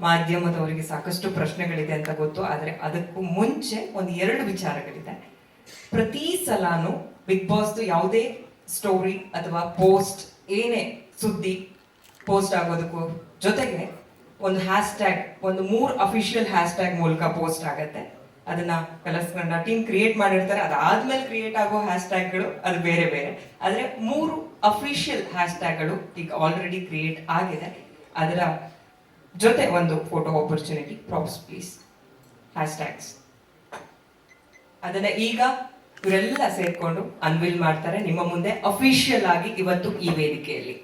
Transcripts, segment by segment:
ಮಾಧ್ಯಮದವರಿಗೆ ಸಾಕಷ್ಟು ಪ್ರಶ್ನೆಗಳಿದೆ ಅಂತ ಗೊತ್ತು, ಆದರೆ ಅದಕ್ಕೂ ಮುಂಚೆ ಒಂದು ಎರಡು ವಿಚಾರಗಳಿದೆ. ಪ್ರತಿ ಸಲಾನು ಬಿಗ್ ಬಾಸ್ದು ಯಾವುದೇ ಸ್ಟೋರಿ ಅಥವಾ ಪೋಸ್ಟ್ ಏನೇ ಸುದ್ದಿ ಪೋಸ್ಟ್ ಆಗೋದಕ್ಕೂ ಜೊತೆಗೆ ಒಂದು ಹ್ಯಾಶ್ ಟ್ಯಾಗ್ ಒಂದು ಮೂರು ಅಫಿಷಿಯಲ್ ಹ್ಯಾಶ್ ಟ್ಯಾಗ್ ಮೂಲಕ ಪೋಸ್ಟ್ ಆಗತ್ತೆ. ಅದನ್ನ ಕಲರ್ಸ್ ಕನ್ನಡ ಟೀಮ್ ಕ್ರಿಯೇಟ್ ಮಾಡಿರ್ತಾರೆ. ಅದಾದ್ಮೇಲೆ ಕ್ರಿಯೇಟ್ ಆಗೋ ಹ್ಯಾಶ್ ಟ್ಯಾಗ್ಗಳು ಅದು ಬೇರೆ ಬೇರೆ. ಆದರೆ ಮೂರು ಅಫಿಷಿಯಲ್ ಹ್ಯಾಶ್ ಟ್ಯಾಗ್ಗಳು ಈಗ ಆಲ್ರೆಡಿ ಕ್ರಿಯೇಟ್ ಆಗಿದೆ. ಅದರ ಜೊತೆ ಒಂದು photo opportunity props please hash tags ಅದನ್ನ ಈಗ ಇವರೆಲ್ಲ ಸೇರ್ಕೊಂಡು ಅನ್ವಿಲ್ ಮಾಡ್ತಾರೆ. ನಿಮ್ಮ ಮುಂದೆ ಅಫಿಷಿಯಲ್ ಆಗಿ ಇವತ್ತು ಈ ವೇದಿಕೆಯಲ್ಲಿ.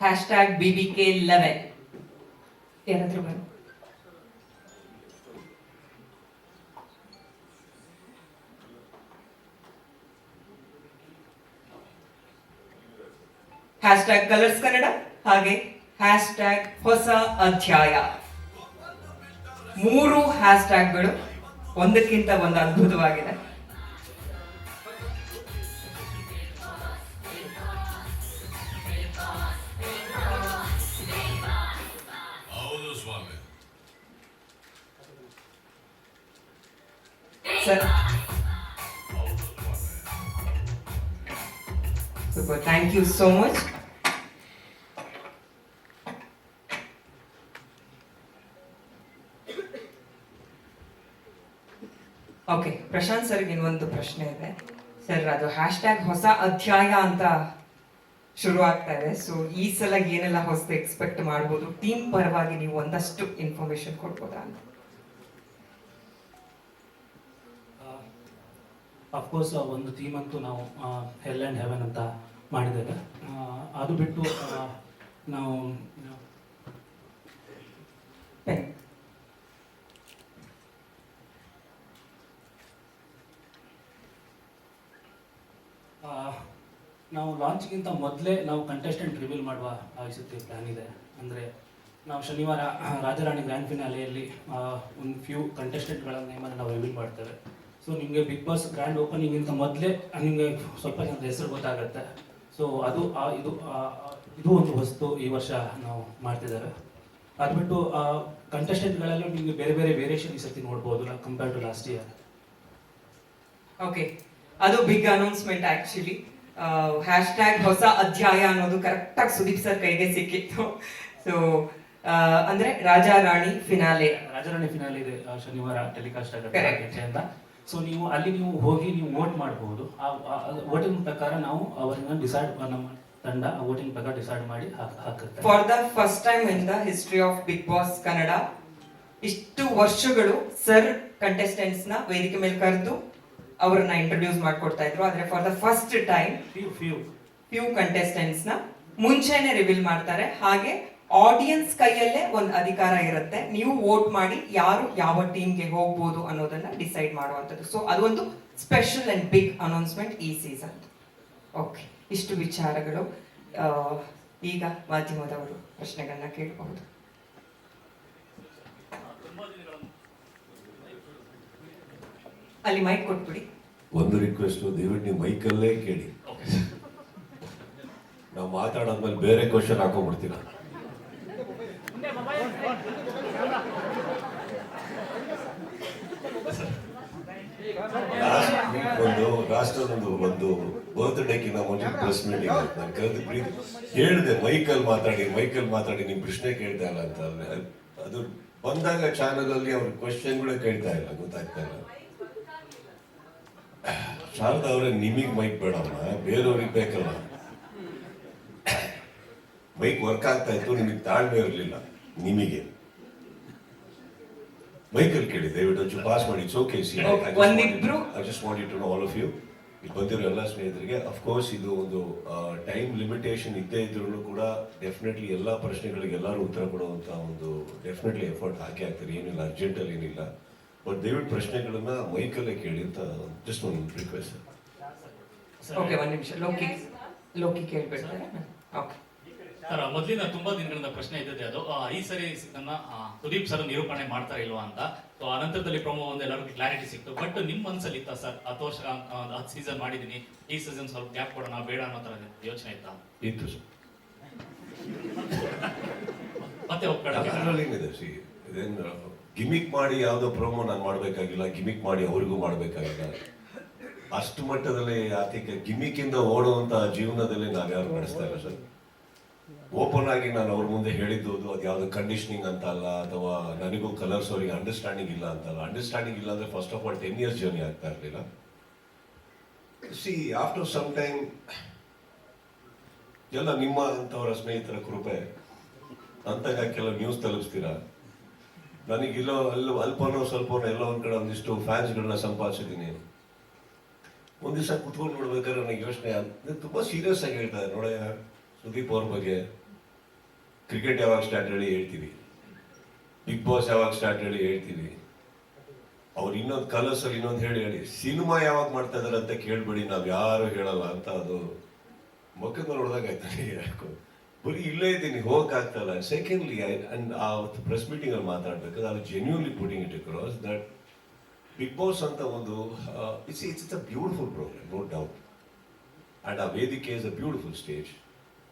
Hash tag B B K eleven ಯಾರಾದ್ರೂ ಬನ್ನಿ. ಹ್ಯಾಶ್ ಟ್ಯಾಗ್ ಕಲರ್ಸ್ ಕನ್ನಡ ಹಾಗೆ ಹ್ಯಾಶ್ ಟ್ಯಾಗ್ ಹೊಸ ಅಧ್ಯಾಯ. ಮೂರು ಹ್ಯಾಶ್ ಟ್ಯಾಗ್ಗಳು ಒಂದಕ್ಕಿಂತ ಒಂದು ಅದ್ಭುತವಾಗಿದೆ. Sir super thank you so much okay Prashanth ಸರ್ಗೆ ಇನ್ನೊಂದು ಪ್ರಶ್ನೆ ಇದೆ ಸರ್ ಅದು ಹ್ಯಾಶ್ ಟ್ಯಾಗ್ ಹೊಸ ಅಧ್ಯಾಯ ಅಂತ ಶುರು ಆಗ್ತಾ ಇದೆ ಸೊ ಈ ಸಲ ಏನೆಲ್ಲ ಹೊಸದು ಎಕ್ಸ್ಪೆಕ್ಟ್ ಮಾಡ್ಬೋದು ಟೀಮ್ ಪರವಾಗಿ ನೀವು ಒಂದಷ್ಟು ಇನ್ಫಾರ್ಮೇಶನ್ ಕೊಡ್ಬೋದಾ ಅಂತ ಅಫ್ಕೋರ್ಸ್ ಒಂದು ಥೀಮ್ ಅಂತೂ ನಾವು ಹೆಲ್ ಆ್ಯಂಡ್ ಹೆವೆನ್ ಅಂತ ಮಾಡಿದ್ದೇವೆ. ಅದು ಬಿಟ್ಟು ನಾವು ನಾವು ಲಾಂಚ್ಗಿಂತ ಮೊದಲೇ ನಾವು ಕಂಟೆಸ್ಟೆಂಟ್ ರಿವೀಲ್ ಮಾಡುವ ಆಯಿಸುತ್ತೆ ಪ್ಲ್ಯಾನ್ ಇದೆ. ಅಂದರೆ, ನಾವು ಶನಿವಾರ, ರಾಜಾರಾಣಿ ಗ್ರ್ಯಾಂಡ್ ಫಿನಾಲೆಯಲ್ಲಿ ಒಂದು ಫ್ಯೂ ಕಂಟೆಸ್ಟೆಂಟ್ಗಳ ನೇಮನ್ನು ನಾವು ರಿವೀಲ್ ಮಾಡ್ತೇವೆ. ಸೊ ನಿಮಗೆ ಬಿಗ್ ಬಾಸ್ ಗ್ರ್ಯಾಂಡ್ ಓಪನಿಂಗಿಂತ ಮೊದಲೇ ನಿಮಗೆ ಸ್ವಲ್ಪ ಜನದ ಹೆಸರು ಗೊತ್ತಾಗುತ್ತೆ. ಸೊ ಅದು ಆ ಇದು ಇದು ಒಂದು ವಸ್ತು ಈ ವರ್ಷ ನಾವು ಮಾಡ್ತಿದ್ದಾರೆ ಅದು ಬಿಟ್ಟು ಕಂಟೆಸ್ಟೆಂಟ್ಗಳಲ್ಲೂ ನಿಮಗೆ ಬೇರೆ ಬೇರೆ ವೇರಿಯೇಷನ್ ಈ ಸರ್ತಿ ನೋಡ್ಬೋದು compare to last year okay ಅದು big announcement actually hash tag ಹೊಸ ಅಧ್ಯಾಯ ಅನ್ನೋದು ಕರೆಕ್ಟಾಗಿ ಸುದೀಪ್ ಸರ್ ಕೈಗೆ ಸಿಕ್ಕಿತ್ತು. ಸೊ ಅಂದ್ರೆ ರಾಜಾ ರಾಣಿ ಫಿನಾಲೆ ರಾಜರಾಣಿ ಫಿನಾಲೆ ಇದೆ ಶನಿವಾರ ಟೆಲಿಕಾಸ್ಟ್ ಆಗುತ್ತೆ ಅಂತ. ಸೊ ನೀವು ಅಲ್ಲಿ ನೀವು ಹೋಗಿ ನೀವು ವೋಟ್ ಮಾಡಬಹುದು ಆ ವೋಟಿಂಗ್ ಪ್ರಕಾರ ನಾವು ಅವರನ್ನ ಡಿಸೈಡ್ ನಮ್ಮ ತಂಡ ವೋಟಿಂಗ್ ಪ್ರಕಾರ ಡಿಸೈಡ್ ಮಾಡಿ ಹಾಕ್- ಹಾಕುತ್ತೆ. For the first time in the history of Bigg Boss Kannada ಇಷ್ಟು ವರ್ಷಗಳು ಸರ್ ಕಂಟೆಸ್ಟೆಂಟ್ಸ್ನ ವೇದಿಕೆ ಮೇಲೆ ಕರೆದು ಅವರನ್ನ ಇಂಟ್ರೊಡ್ಯೂಸ್ ಮಾಡ್ಕೊಡ್ತಾ ಇದ್ರು. ಆದ್ರೆ for the first time few few few ಕಂಟೆಸ್ಟೆಂಟ್ಸ್ನ ಮುಂಚೆನೆ ರಿವೀಲ್ ಮಾಡ್ತಾರೆ. ಹಾಗೆ ಆಡಿಯನ್ಸ್ ಕೈಯಲ್ಲೇ ಒಂದು ಅಧಿಕಾರ ಇರುತ್ತೆ. ನೀವು ವೋಟ್ ಮಾಡಿ ಯಾರು ಯಾವ ಟೀಮ್ಗೆ ಹೋಗ್ಬೋದು ಅನ್ನೋದನ್ನ ಡಿಸೈಡ್ ಮಾಡುವಂಥದ್ದು. ಸೊ ಅದೊಂದು ಸ್ಪೆಷಲ್ ಅಂಡ್ ಬಿಗ್ ಅನೌನ್ಸ್ಮೆಂಟ್ ಈ ಸೀಸನ್ ಓಕೆ ಇಷ್ಟು ವಿಚಾರಗಳು. ಈಗ ಮಾಧ್ಯಮದವರು ಪ್ರಶ್ನೆಗಳನ್ನ ಕೇಳಬಹುದು. ಅಲ್ಲಿ ಮೈಕ್ ಕೊಟ್ಬಿಡಿ. ಒಂದು ರಿಕ್ವೆಸ್ಟ್ ದಯವಿಟ್ಟು ನೀವು ಮೈಕಲ್ಲೇ ಕೇಳಿ. ನಾವು ಮಾತಾಡಾದ್ಮೇಲೆ ಬೇರೆ ಕ್ವಶನ್ ಹಾಕೊಂಡ್ಬಿಡ್ತೀರ ಲಾಸ್ಟ್ ವೀಕ್ ಒಂದು ರಾಷ್ಟ್ರದೊಂದು ಒಂದು ಬರ್ತ್ಡೇಕಿನ ಒಂದು ಪ್ರೆಸ್ ಮೀಟಿಂಗ್ ನಾನು ಕರೆದು ಪ್ರೀತಿ. ಹೇಳಿದೆ ಮೈಕಲ್ ಮಾತಾಡಿ ಮೈಕಲ್ ಮಾತಾಡಿ ನಿಮ್ಮ ಪ್ರಶ್ನೆ ಕೇಳ್ತಾ ಇಲ್ಲ ಅಂತ ಅದು ಬಂದಾಗ ಚಾನಲ್ ಅಲ್ಲಿ ಅವ್ರ ಕೂಡ ಕೇಳ್ತಾ ಇಲ್ಲ, ಗೊತ್ತಾಗ್ತಾ ಇಲ್ಲ. ಶಾರದಾ ಅವರೇ, ನಿಮಗ್ ಮೈಕ್ ಬೇಡಮ್ಮ, ಬೇರೆಯವ್ರಿಗೆ ಬೇಕಲ್ಲ. ಮೈಕ್ ವರ್ಕ್ ಆಗ್ತಾ ಇತ್ತು, ನಿಮಗೆ ತಾಳ್ಮೆ ಇರಲಿಲ್ಲ, ನಿಮಗೆ. ಮೈಕಲ್ಲಿ ಕೇಳಿ ದಯವಿಟ್ಟು ಒಂಚೂರು ಪಾಸ್ ಮಾಡಿ okay see Okay, ಒಂದಿಬ್ರು- I just want to know all of you ಇಲ್ಲಿ ಬಂದಿರೋ ಎಲ್ಲ ಸ್ನೇಹಿತರಿಗೆ ಅಫ್ಕೋರ್ಸ್ ಇದು ಒಂದು ಟೈಮ್ ಲಿಮಿಟೇಷನ್ ಇದ್ದೇ ಇದ್ರೂ ಕೂಡ ಡೆಫಿನೆಟ್ಲಿ ಎಲ್ಲ ಪ್ರಶ್ನೆಗಳಿಗೆ ಎಲ್ಲರೂ ಉತ್ತರ ಕೊಡುವಂತ ಒಂದು ಡೆಫಿನೆಟ್ಲಿ ಎಫರ್ಟ್ ಹಾಕಿ ಆಗ್ತಾರೆ ಏನಿಲ್ಲ ಅರ್ಜೆಂಟಲ್ಲಿ ಏನಿಲ್ಲ. ಬಟ್ ದಯವಿಟ್ಟು ಪ್ರಶ್ನೆಗಳನ್ನ ಮೈಕಲ್ಲೇ ಕೇಳಿ ಅಂತ ಜಸ್ಟ್ ಒಂದು ರಿಕ್ವೆಸ್ಟ್ ಓಕೆ ಒಂದು ನಿಮಿಷ. ಲೋಕಿ ಲೋಕಿ ಕೇಳ್ಬಿಡ್ತಾರೆ. ಓಕೆ ಸರ್ ಮೊದಲಿನ ತುಂಬಾ ದಿನಗಳಿಂದ ಪ್ರಶ್ನೆ ಇದ್ದದೆ ಅದು. ಆ, ಈ ಸರಿ ನನ್ನ ಆ, ಸುದೀಪ್ ಸರ್ ನಿರೂಪಣೆ ಮಾಡ್ತಾ ಇಲ್ವಾ ಅಂತ. ಸೊ ನಂತರದಲ್ಲಿ ಪ್ರೊಮೋ ಒಂದು ಎಲ್ಲರಿಗೂ ಕ್ಲಾರಿಟಿ ಸಿಕ್ತು. ಬಟ್ ನಿಮ್ ಮನ್ಸಲ್ಲಿ ಇತ್ತ ಸರ್? ಹತ್ತು ವರ್ಷ ಹತ್ತು ಸೀಸನ್ ಮಾಡಿದೀನಿ. ಈ ಸೀಸನ್ ಸ್ವಲ್ಪ ಗ್ಯಾಪ್ ಕೊಡೋಣ ಬೇಡ ಅನ್ನೋ ತರ ಯೋಚನೆ ಇತ್ತ? ಇತ್ತು ಮತ್ತೆ ಸಿ ಗಿಮಿಕ್ ಮಾಡಿ ಯಾವುದೋ ಪ್ರೋಮೋ ನಾನು ಮಾಡಬೇಕಾಗಿಲ್ಲ ಗಿಮಿಕ್ ಮಾಡಿ ಅವ್ರಿಗೂ ಮಾಡಬೇಕಾಗಿಲ್ಲ. ಅಷ್ಟು ಮಟ್ಟದಲ್ಲಿ ಆತಿಗೆ ಗಿಮಿಕ್ ಇಂದ ಓಡುವಂತಹ ಜೀವನದಲ್ಲಿ ನಾವ್ಯಾರು ನಡೆಸ್ತಾ ಇಲ್ಲ ಸರ್. ಓಪನ್ ಆಗಿ ನಾನು ಅವ್ರ ಮುಂದೆ ಹೇಳಿದ್ದು ಅದು ಯಾವ್ದು ಕಂಡೀಷನಿಂಗ್ ಅಂತ ಅಲ್ಲ ಅಥವಾ ನನಗೂ ಕಲರ್ಸ್ ಅವರಿಗೆ ಅಂಡರ್ಸ್ಟ್ಯಾಂಡಿಂಗ್ ಇಲ್ಲ ಅಂತಲ್ಲ. ಅಂಡರ್ಸ್ಟ್ಯಾಂಡಿಂಗ್ ಇಲ್ಲ ಅಂದ್ರೆ first of all ten years journey ಆಗ್ತಾ ಇರಲಿಲ್ಲ. ಸಿ ಆಫ್ಟರ್ ಸಮ್ ಟೈಮ್ ಎಲ್ಲ ನಿಮ್ಮ ಅಂತವರ ಸ್ನೇಹಿತರ ಕೃಪೆ ಅಂತಾಗ ಕೆಲವು ನ್ಯೂಸ್ ತಲುಪಿಸ್ತೀರಾ? ನನಗಿಲ್ಲೋ ಅಲ್ಲಿ ಅಲ್ಪನೋ ಸ್ವಲ್ಪನೋ ಎಲ್ಲ ಒಂದ್ ಕಡೆ ಒಂದಿಷ್ಟು ಫ್ಯಾನ್ಸ್ಗಳನ್ನ ಸಂಪಾದಿಸಿದ್ದೀನಿ ಒಂದು ದಿವಸ ಕುತ್ಕೊಂಡು ನೋಡ್ಬೇಕಾದ್ರೆ ನನಗೆ ಯೋಚನೆ ತುಂಬ ತುಂಬಾ ಸೀರಿಯಸ್ ಆಗಿ ಹೇಳ್ತಾರೆ ನೋಡ ಸುದೀಪ್ ಅವ್ರ ಬಗ್ಗೆ ಕ್ರಿಕೆಟ್ ಯಾವಾಗ ಸ್ಟಾರ್ಟ್ ಹೇಳಿ ಹೇಳ್ತೀವಿ. ಬಿಗ್ ಬಾಸ್ ಯಾವಾಗ ಸ್ಟಾರ್ಟ್ ಹೇಳಿ ಹೇಳ್ತೀವಿ. ಅವ್ರು ಇನ್ನೊಂದು ಕಲರ್ಸ್ ಅಲ್ಲಿ ಇನ್ನೊಂದು ಹೇಳಿ ಹೇಳಿ, ಸಿನಿಮಾ ಯಾವಾಗ ಮಾಡ್ತಾ ಇದಾರೆ ಅಂತ ಕೇಳ್ಬೇಡಿ, ನಾವು ಯಾರು ಹೇಳಲ್ಲ ಅಂತ ಅದು ಮುಖದ ನೋಡಿದಾಗ ಆಯ್ತು ನನಗೆ ಯಾಕೋ. ಬರೀ ಇಲ್ಲೇ ಇದ್ದೀನಿ ಹೋಗಕ್ಕಾಗ್ತಲ್ಲ ಸೆಕೆಂಡ್ಲಿ ಅಂಡ್ ಪ್ರೆಸ್ ಮೀಟಿಂಗ್ ಅಲ್ಲಿ ಮಾತಾಡ್ಬೇಕಾದ್ರೆ ಅದು genuinely putting it across that Bigg Boss ಅಂತ ಒಂದು it's it's it's a beautiful programme no doubt and ಆ ವೇದಿಕೆ is a beautiful stage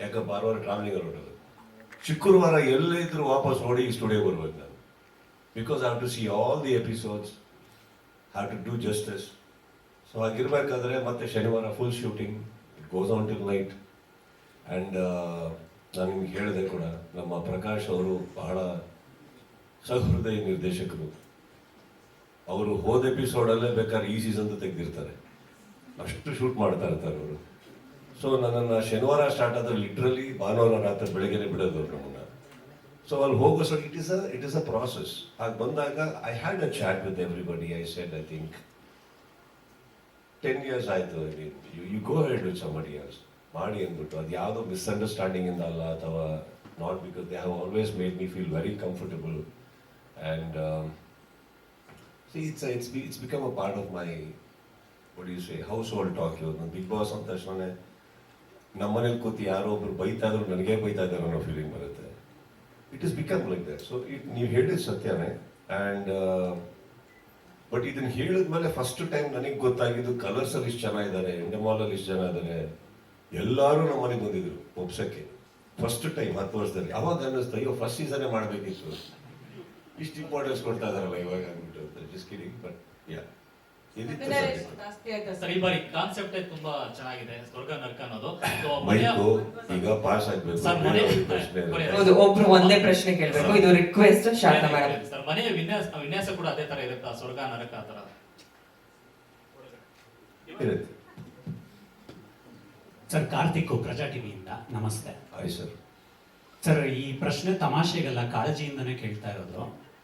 ಯಾಕೆ ಭಾನುವಾರ ಟ್ರಾವೆಲಿಂಗ್ ಹೊರಡೋದು ಶುಕ್ರವಾರ ಎಲ್ಲಿದ್ರು ವಾಪಸ್ ನೋಡಿ ಸ್ಟುಡಿಯೋ ಬರ್ಬೇಕು ನಾನು because have to see all the episodes have to do justice so ಹಾಗಿರ್ಬೇಕಾದ್ರೆ ಮತ್ತೆ ಶನಿವಾರ full shooting goes on till night and ನಾನು ನಿಮ್ಗೆ ಹೇಳಿದೆ ಕೂಡ, ನಮ್ಮ ಪ್ರಕಾಶ್ ಅವರು ಬಹಳ ಸಹೃದಯ ನಿರ್ದೇಶಕರು. ಅವರು ಹೋದ ಎಪಿಸೋಡಲ್ಲೇ ಬೇಕಾದ್ರೆ ಈ ಸೀಸನ್ ತೆಗೆದಿರ್ತಾರೆ. ಅಷ್ಟು ಶೂಟ್ ಮಾಡ್ತಾ ಇರ್ತಾರೆ ಅವರು. ಸೊ ನನ್ನನ್ನು ಶನಿವಾರ ಸ್ಟಾರ್ಟ್ ಆದರೆ ಲಿಟ್ರಲಿ ಭಾನುವಾರ ರಾತ್ರಿ ಬೆಳಗ್ಗೆನೆ ಬಿಡೋದು ನಮ್ಮನ್ನು ಸೊ ಅಲ್ಲಿ ಹೋಗೋ so it is a it is a process ಹಾಗೆ ಬಂದಾಗ I had a chat with everybody I said I think ten years ಆಯಿತು you you go head with somebody years ಮಾಡಿ ಅಂದ್ಬಿಟ್ಟು, ಅದು ಯಾವುದೋ ಮಿಸ್ಅಂಡರ್ಸ್ಟ್ಯಾಂಡಿಂಗ್ ಇಂದ ಅಲ್ಲ, ಅಥವಾ not because they have always made me feel very comfortable and it's it's it's become a part of my you say household talk ಇವ್ರು ನನ್ನ big boss ಅಂದ ತಕ್ಷಣ ನಮ್ಮ ಮನೇಲಿ ಕೂತಿ ಯಾರೋ ಒಬ್ರು ಬೈತಾ ಇದ್ರು ನನಗೆ ಬೈತಾ ಇದ್ದಾರೆ ಅನ್ನೋ ಫೀಲಿಂಗ್ ಬರುತ್ತೆ. It is become like that so it ನೀವು ಹೇಳಿದ ಸತ್ಯನೇ. ಆ್ಯಂಡ್ ಬಟ್ ಇದನ್ನ ಹೇಳಿದ್ಮೇಲೆ ಫಸ್ಟ್ ಟೈಮ್ ನನಗೆ ಗೊತ್ತಾಗಿದ್ದು ಕಲರ್ಸ್ ಅಲ್ಲಿ ಇಷ್ಟು ಜನ ಇದ್ದಾರೆ ಎಂಡಮಾಲಲ್ಲಿ ಇಷ್ಟು ಜನ ಇದ್ದಾರೆ ಎಲ್ಲರೂ ನಮ್ಮ ಮನೆಗೆ ಬಂದಿದ್ರು ಒಪ್ಸಕ್ಕೆ ಫಸ್ಟ್ ಟೈಮ್ ಹತ್ತು ವರ್ಷದಲ್ಲಿ. ಅವಾಗ ಅನ್ನಿಸ್ತು, ಅಯ್ಯೋ ಫಸ್ಟ್ ಸೀಸನೇ ಮಾಡಬೇಕಿತ್ತು. ಇಷ್ಟು ಇಂಪಾರ್ಟೆನ್ಸ್ ಕೊಡ್ತಾ ಇದಾರಲ್ಲ ಇವಾಗ ಅಂದ್ಬಿಟ್ಟು. Just kidding but yeah sir? ಈ ಬಾರಿ ಕಾನ್ಸೆಪ್ಟ್ ತುಂಬಾ ಚೆನ್ನಾಗಿದೆ. ಸ್ವರ್ಗ ನರ್ಕ ಅನ್ನೋದು. ಮೈಕು ಈಗ ಪಾಸ್ ಆಗ್ಬೇಕು. ಒಬ್ರು ಒಂದೇ ಪ್ರಶ್ನೆ ಕೇಳಬೇಕು. ಇದು ರಿಕ್ವೆಸ್ಟ್ ಶಾರದಾ ಮೇಡಮ್ ಸರ್ ಮನೆಯ ವಿನ್ಯಾಸ ವಿನ್ಯಾಸ ಕೂಡ ಅದೇ ತರ ಇರುತ್ತಾ? ಸ್ವರ್ಗ ನರಕ ಆ ತರ? ಇರುತ್ತೆ. ಸರ್ ಕಾರ್ತಿಕ್ ಪ್ರಜಾ ಟಿವಿಯಿಂದ ನಮಸ್ತೆ. ಆಯ್ ಸರ್ ಸರ್ ಈ ಪ್ರಶ್ನೆ ತಮಾಷೆಗಲ್ಲ ಕಾಳಜಿಯಿಂದನೇ ಕೇಳ್ತಾ ಇರೋದು.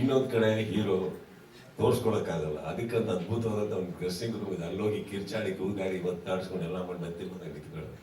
ಇನ್ನೊಂದು ಕಡೆ ಹೀರೋ ತೋರ್ಸ್ಕೊಳಕ್ಕಾಗಲ್ಲ. ಅದಕ್ಕಂತ ಅದ್ಭುತವಾದಂತ ಒಂದು ಡ್ರೆಸ್ಸಿಂಗ್ ರೂಮ್ ಇದೆ. ಅಲ್ಲೋಗಿ ಕಿರ್ಚಾಡಿ ಕೂಗಾಡಿ ಒತ್ತಾಡಿಸ್ಕೊಂಡು ಎಲ್ಲ ಮಾಡಿ, ಮತ್ತೆ ಬಂದಾಗ ನಿಂತ್ಕೊಳ್ಳೋದು